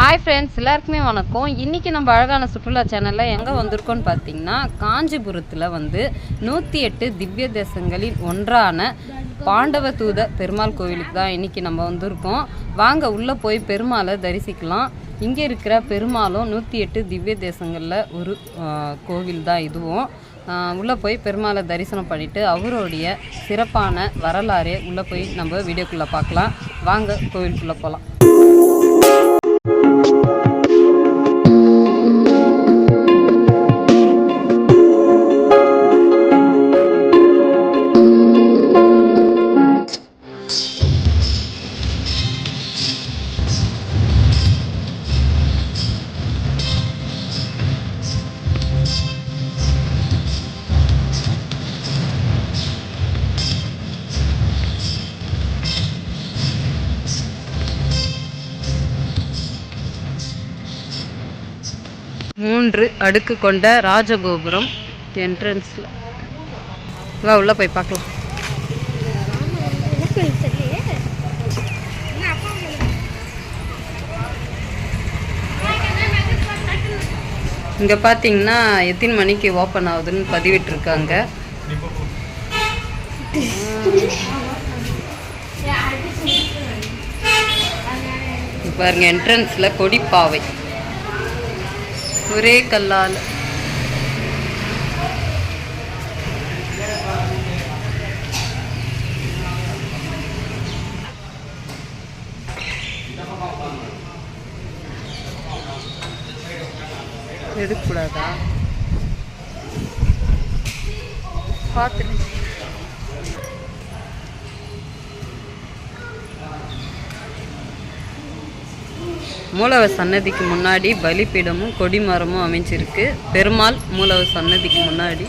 Hi friends எல்லாருக்குமே வணக்கம். இன்றைக்கி நம்ம அழகான சுற்றுலா சேனலில் எங்கே வந்திருக்கோம்னு பார்த்தீங்கன்னா காஞ்சிபுரத்தில் வந்து நூற்றி எட்டு திவ்ய தேசங்களில் ஒன்றான பாண்டவ தூத பெருமாள் கோவிலுக்கு தான் இன்றைக்கி நம்ம வந்திருக்கோம். வாங்க உள்ளே போய் பெருமாளை தரிசிக்கலாம். இங்கே இருக்கிற பெருமாளும் நூற்றி எட்டு திவ்ய தேசங்களில் ஒரு கோவில் தான் இதுவும். உள்ளே போய் பெருமாளை தரிசனம் பண்ணிவிட்டு அவருடைய சிறப்பான வரலாறு உள்ளே போய் நம்ம வீடியோக்குள்ளே பார்க்கலாம் வாங்க கோவிலுக்குள்ளே போகலாம் மூன்று அடுக்கு கொண்ட ராஜகோபுரம் என்ட்ரன்ஸில் வா உள்ளே போய் பார்க்கலாம். இங்கே பார்த்தீங்கன்னா எத்தனை மணிக்கு ஓப்பன் ஆகுதுன்னு பதிவிட்டிருக்காங்க. பாருங்க என்ட்ரன்ஸில் கொடிப்பாவை ஒரே கல்லால். எடுக்கக்கூடாதா? பார்த்துட்டு மூலவர் சன்னதிக்கு முன்னாடி பலிப்பீடமும் கொடிமரமும் அமைஞ்சிருக்கு. பெருமாள் மூலவர் சன்னதிக்கு முன்னாடி.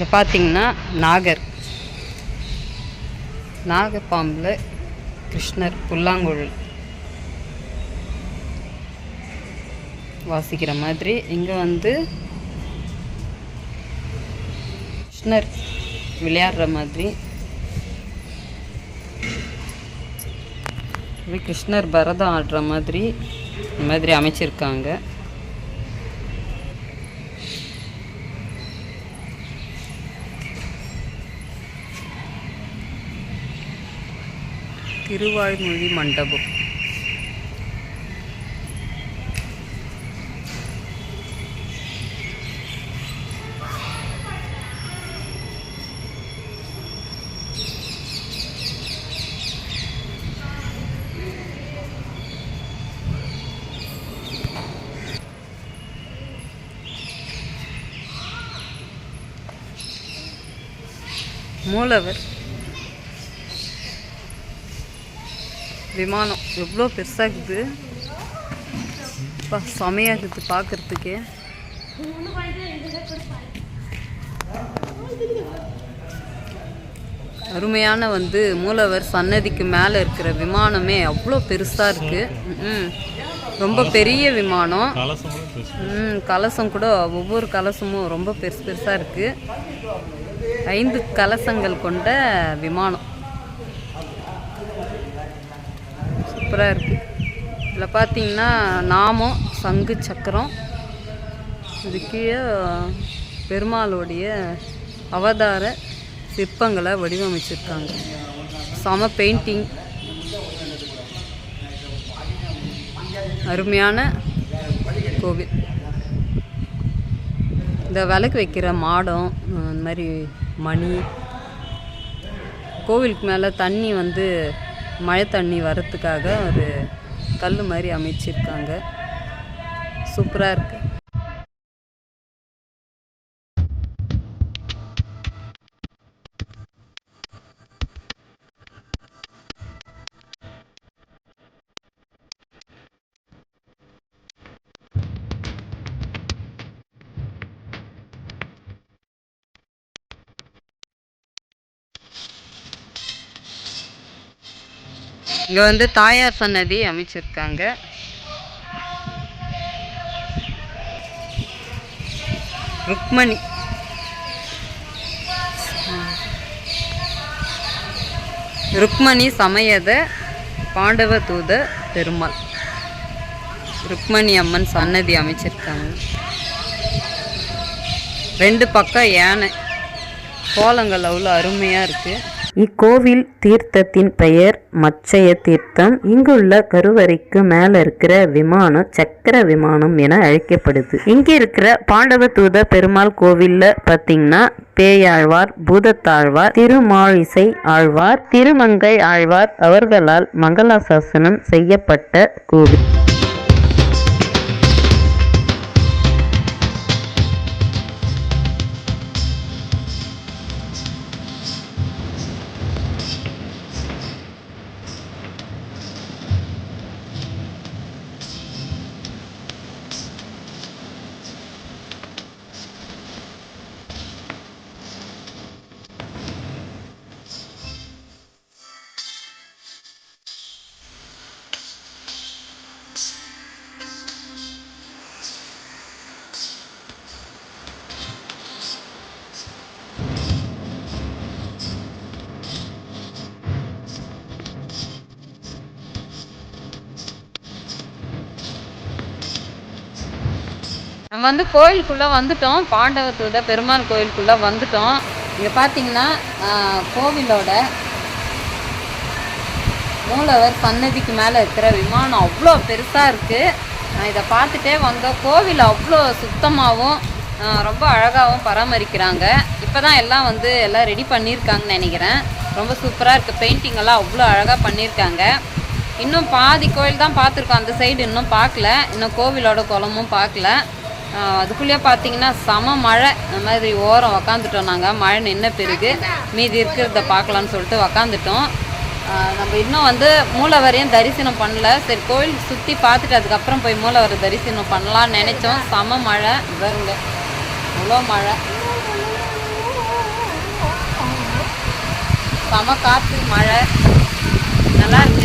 இங்கே பார்த்தீங்கன்னா நாகர். நாகப்பாம்பில் கிருஷ்ணர் புல்லாங்குழல் வாசிக்கிற மாதிரி. இங்கே வந்து கிருஷ்ணர் விளையாடுற மாதிரி. கிருஷ்ணர் பரதம் ஆடுற மாதிரி இந்த மாதிரி அமைச்சிருக்காங்க. திருவாய்மொழி மண்டபம் மூலவர் விமானம். எவ்வளோ பெருசாக இருக்குது செமையாக இருக்குது பார்க்குறதுக்கே. அருமையான வந்து மூலவர் சன்னதிக்கு மேலே இருக்கிற விமானமே அவ்வளோ பெருசாக இருக்குது ரொம்ப பெரிய விமானம். கலசம் கூட ஒவ்வொரு கலசமும் ரொம்ப பெருசு பெருசாக இருக்குது ஐந்து கலசங்கள் கொண்ட விமானம். சூப்பராக இருக்குது இதில் பார்த்தீங்கன்னா நாமம் சங்கு சக்கரம் இது கீழே பெருமாளுடைய அவதார சிற்பங்களை வடிவமைச்சிருக்காங்க. செம பெயிண்டிங் அருமையான கோவில். இந்த விளக்கு வைக்கிற மாடம் இந்த மாதிரி மணி கோவிலுக்கு மேலே தண்ணி வந்து மழை தண்ணி வரத்துக்காக ஒரு கல் மாதிரி அமைச்சிருக்காங்க. சூப்பராக இருக்குது இங்கே வந்து தாயார் சன்னதி அமைச்சிருக்காங்க. ருக்மணி. ருக்மணி சமயத பாண்டவ தூத பெருமாள். ருக்மணி அம்மன் சன்னதி அமைச்சிருக்காங்க. ரெண்டு பக்கம் யானை. கோலங்கள் அவ்வளோ அருமையாக இருக்குது இக்கோவில் தீர்த்தத்தின் பெயர் மச்சய தீர்த்தம். இங்குள்ள கருவறைக்கு மேல இருக்கிற விமானம் சக்கர விமானம் என அழைக்கப்படுது. இங்க இருக்கிற பாண்டவ தூத பெருமாள் கோவில்ல பாத்தீங்கன்னா பேயாழ்வார் பூதத்தாழ்வார் திருமாழிசை ஆழ்வார் திருமங்கை ஆழ்வார் அவர்களால் மங்களாசாசனம் செய்யப்பட்ட கோவில். வந்து கோயிலுக்குள்ளே வந்துட்டோம். பாண்டவத்தோட பெருமாள் கோயிலுக்குள்ளே வந்துட்டோம். இங்கே பார்த்தீங்கன்னா கோவிலோட மூலவர் சன்னதிக்கு மேலே இருக்கிற விமானம் அவ்வளோ பெருசாக இருக்குது நான் இதை பார்த்துட்டே வந்தோம் கோவில் அவ்வளோ சுத்தமாகவும் ரொம்ப அழகாகவும் பராமரிக்கிறாங்க. இப்போ தான் எல்லாம் வந்து எல்லாம் ரெடி பண்ணியிருக்காங்கன்னு நினைக்கிறேன். ரொம்ப சூப்பராக இருக்குது பெயிண்டிங்கெல்லாம் அவ்வளோ அழகாக பண்ணியிருக்காங்க. இன்னும் பாதி கோயில் தான் பார்த்துருக்கோம். அந்த சைடு இன்னும் பார்க்கல. இன்னும் கோவிலோட குளமும் பார்க்கல. அதுக்குள்ளேயே பார்த்தீங்கன்னா செம மழை. இந்த மாதிரி ஓரம் உக்காந்துட்டோம் நாங்கள் மழை நின்ன பிறகு மீதி இருக்கிறத பார்க்கலான்னு சொல்லிட்டு உக்காந்துட்டோம். நம்ம இன்னும் வந்து மூலவரையும் தரிசனம் பண்ணல. சரி கோயில் சுற்றி பார்த்துட்டு அதுக்கப்புறம் போய் மூலவரை தரிசனம் பண்ணலாம்னு நினச்சோம். செம மழை. வருங்க அவ்வளோ மழை. செம காற்று மழை. நல்லா இருக்கு.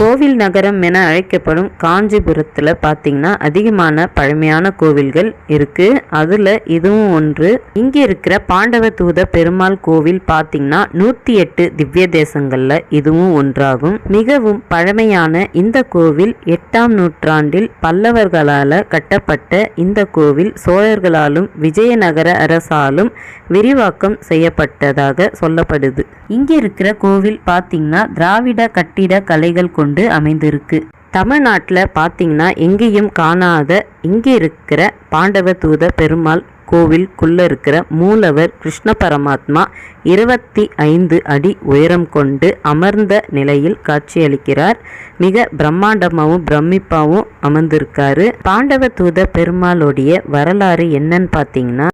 கோவில் நகரம் என அழைக்கப்படும் காஞ்சிபுரத்தில் பார்த்தீங்கன்னா அதிகமான பழமையான கோவில்கள் இருக்குது அதில் இதுவும் ஒன்று. இங்கே இருக்கிற பாண்டவ தூத பெருமாள் கோவில் பார்த்தீங்கன்னா நூற்றி எட்டு திவ்ய தேசங்களில் இதுவும் ஒன்றாகும். மிகவும் பழமையான இந்த கோவில் எட்டாம் நூற்றாண்டில் பல்லவர்களால் கட்டப்பட்ட இந்த கோவில் சோழர்களாலும் விஜயநகர அரசாலும் விரிவாக்கம் செய்யப்பட்டதாக சொல்லப்படுது. இங்கே இருக்கிற கோவில் பார்த்தீங்கன்னா திராவிட கட்டிட கலைகள் கொண்டு அமைந்திருக்கு. தமிழ்நாட்டில் பார்த்தீங்கன்னா எங்கேயும் காணாத இங்கே இருக்கிற பாண்டவ தூத பெருமாள் கோவிலுக்குள்ள இருக்கிற மூலவர் கிருஷ்ண பரமாத்மா இருபத்தி ஐந்து அடி உயரம் கொண்டு அமர்ந்த நிலையில் காட்சியளிக்கிறார். மிக பிரம்மாண்டமாகவும் பிரமிப்பாகவும் அமர்ந்திருக்காரு. பாண்டவ தூத பெருமாளுடைய வரலாறு என்னன்னு பார்த்தீங்கன்னா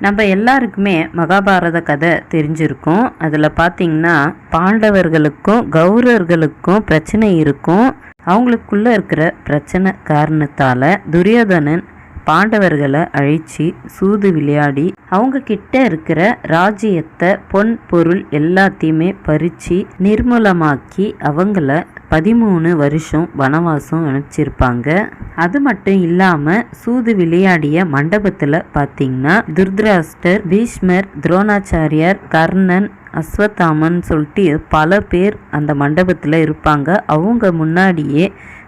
நம்ம எல்லாருக்குமே மகாபாரத கதை தெரிஞ்சிருக்கும். அதில் பார்த்தீங்கன்னா பாண்டவர்களுக்கும் கௌரவர்களுக்கும் பிரச்சனை இருக்கும். அவங்களுக்குள்ளே இருக்கிற பிரச்சனை காரணத்தால் துரியோதனன் பாண்டவர்களை அழிச்சு சூது விளையாடி அவங்க கிட்ட இருக்கிற ராஜ்யத்தை பொன் பொருள் எல்லாத்தையுமே பறிச்சு நிர்மூலமாக்கி அவங்கள பதிமூணு வருஷம் வனவாசம் அனுப்பிச்சிருப்பாங்க. அது மட்டும் இல்லாம சூது விளையாடிய மண்டபத்துல பாத்தீங்கன்னா துர்தராஷ்டர் பீஷ்மர் துரோணாச்சாரியார் கர்ணன் அஸ்வத்தாமன் சொல்லிட்டு பல பேர் அந்த மண்டபத்தில் இருப்பாங்க. அவங்க முன்னாடியே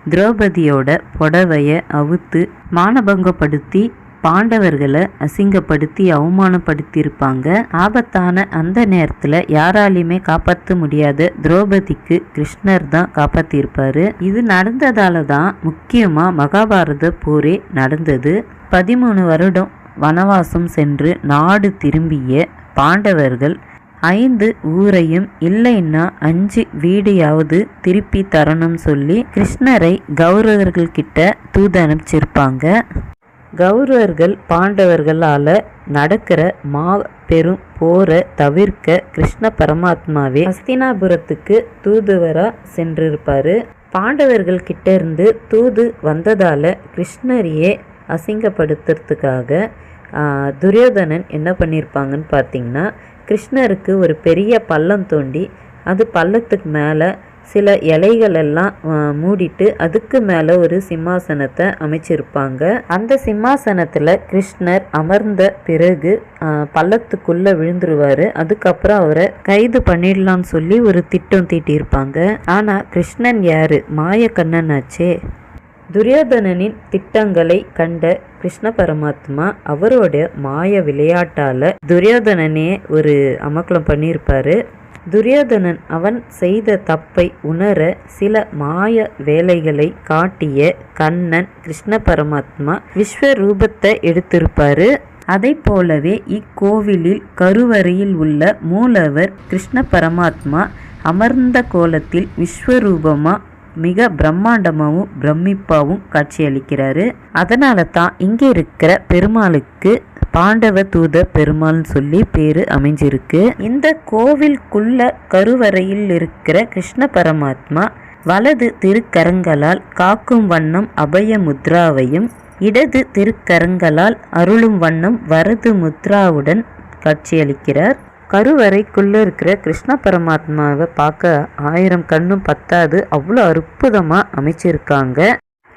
திரௌபதியோட புடவைய அவுத்து மானபங்கப்படுத்தி பாண்டவர்களை அசிங்கப்படுத்தி அவமானப்படுத்தியிருப்பாங்க. ஆபத்தான அந்த நேரத்தில் யாராலையுமே காப்பாற்ற முடியாத திரௌபதிக்கு கிருஷ்ணர் தான் காப்பாற்றியிருப்பாரு இது நடந்ததால தான் முக்கியமாக மகாபாரத போரே நடந்தது. பதிமூணு வருடம் வனவாசம் சென்று நாடு திரும்பிய பாண்டவர்கள் ஐந்து ஊரையும் இல்லைன்னா அஞ்சு வீடையாவது திருப்பி தரணும் சொல்லி கிருஷ்ணரை கௌரவர்கள் கிட்ட தூது அனுப்பிச்சிருப்பாங்க கௌரவர்கள் பாண்டவர்களால் நடக்கிற மா பெரும் போரை தவிர்க்க கிருஷ்ண பரமாத்மாவே ஹஸ்தினாபுரத்துக்கு தூதுவராக சென்றிருப்பாரு. பாண்டவர்கள் கிட்ட இருந்து தூது வந்ததால் கிருஷ்ணரையே அசிங்கப்படுத்துறதுக்காக துரியோதனன் என்ன பண்ணியிருப்பாங்கன்னு பார்த்தீங்கன்னா கிருஷ்ணருக்கு ஒரு பெரிய பள்ளம் தோண்டி அது பள்ளத்துக்கு மேலே சில இலைகளெல்லாம் மூடிட்டு அதுக்கு மேலே ஒரு சிம்மாசனத்தை அமைச்சிருப்பாங்க. அந்த சிம்மாசனத்தில் கிருஷ்ணர் அமர்ந்த பிறகு பள்ளத்துக்குள்ளே விழுந்துருவார். அதுக்கப்புறம் அவரை கைது பண்ணிடலான்னு சொல்லி ஒரு திட்டம் தீட்டியிருப்பாங்க. ஆனால் கிருஷ்ணன் யார்? மாயக்கண்ணன் ஆச்சே துரியோதனனின் திட்டங்களை கண்ட கிருஷ்ண பரமாத்மா அவரோட மாய விளையாட்டால துரியோதனனே ஒரு அமக்கலம் பண்ணியிருப்பாரு. துரியோதனன் அவன் செய்த தப்பை உணர சில மாய வேலைகளை காட்டிய கண்ணன் கிருஷ்ண பரமாத்மா விஸ்வரூபத்தை எடுத்திருப்பாரு. அதை போலவே இக்கோவிலில் கருவறையில் உள்ள மூலவர் கிருஷ்ண பரமாத்மா அமர்ந்த கோலத்தில் விஸ்வரூபமா மிக பிரம்மாண்டமாகவும் பிரமிப்பாகவும் காட்சியளிக்கிறாரு. அதனால தான் இங்கே இருக்கிற பெருமாளுக்கு பாண்டவ தூத பெருமாள்னு சொல்லி பேரு அமைஞ்சிருக்கு. இந்த கோவிலுக்குள்ள கருவறையில் இருக்கிற கிருஷ்ண பரமாத்மா வலது திருக்கரங்களால் காக்கும் வண்ணம் அபய முத்ராவையும் இடது திருக்கரங்களால் அருளும் வண்ணம் வரது முத்ராவுடன் காட்சியளிக்கிறார். கருவறைக்குள்ளே இருக்கிற கிருஷ்ண பரமாத்மாவை பார்க்க ஆயிரம் கண்ணும் பத்தாது. அவ்வளோ அற்புதமாக அமைச்சிருக்காங்க.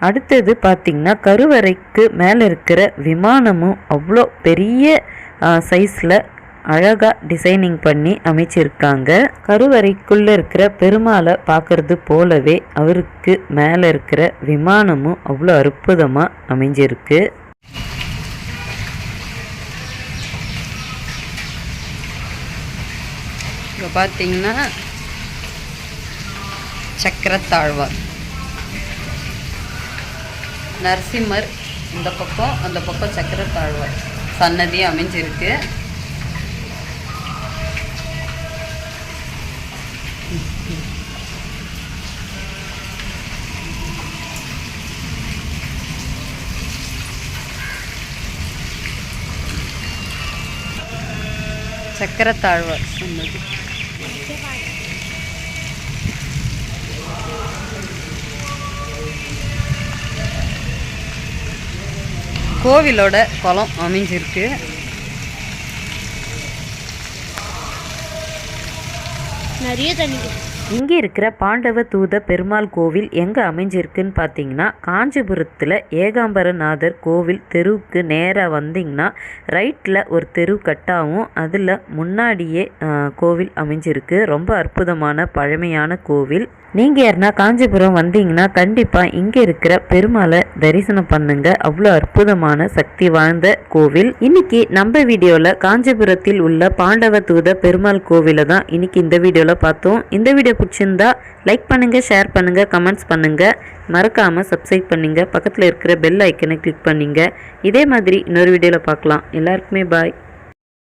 அடுத்தது பார்த்திங்கன்னா கருவறைக்கு மேலே இருக்கிற விமானமும் அவ்வளோ பெரிய சைஸில் அழகாக டிசைனிங் பண்ணி அமைச்சிருக்காங்க. கருவறைக்குள்ளே இருக்கிற பெருமாளை பார்க்கறது போலவே அவருக்கு மேலே இருக்கிற விமானமும் அவ்வளோ அற்புதமாக அமைஞ்சிருக்கு. இப்போ பார்த்தீங்கன்னா சக்கரத்தாழ்வார். நரசிம்மர் இந்த பக்கம் அந்த பக்கம் சக்கரத்தாழ்வார். சன்னதி அமைஞ்சிருக்கு. சக்கரத்தாழ்வார் சன்னதி. கோவிலோட குளம் அமைஞ்சிருக்கு. நிறைய தண்ணி இங்கே இருக்கிற பாண்டவ தூத பெருமாள் கோவில் எங்கே அமைஞ்சிருக்குன்னு பார்த்தீங்கன்னா காஞ்சிபுரத்தில் ஏகாம்பரநாதர் கோவில் தெருவுக்கு நேராக வந்தீங்கன்னா ரைட்டில் ஒரு தெரு கட்டாகவும் அதில் முன்னாடியே கோவில் அமைஞ்சிருக்கு. ரொம்ப அற்புதமான பழமையான கோவில். நீங்கள் யாருனா காஞ்சிபுரம் வந்தீங்கன்னா கண்டிப்பாக இங்கே இருக்கிற பெருமாளை தரிசனம் பண்ணுங்க. அவ்வளோ அற்புதமான சக்தி வாய்ந்த கோவில். இன்னைக்கு நம்ம வீடியோவில் காஞ்சிபுரத்தில் உள்ள பாண்டவ தூத பெருமாள் கோவிலை தான் இன்னைக்கு இந்த வீடியோவில் பார்த்தோம். இந்த வீடியோ பிடிச்சிருந்தா லைக் பண்ணுங்கள் ஷேர் பண்ணுங்கள் கமெண்ட்ஸ் பண்ணுங்கள் மறக்காம சப்ஸ்கிரைப் பண்ணுங்கள் பக்கத்தில் இருக்கிற பெல் ஐக்கனை கிளிக் பண்ணிங்க. இதே மாதிரி இன்னொரு வீடியோவில் பார்க்கலாம். எல்லாருக்குமே பாய்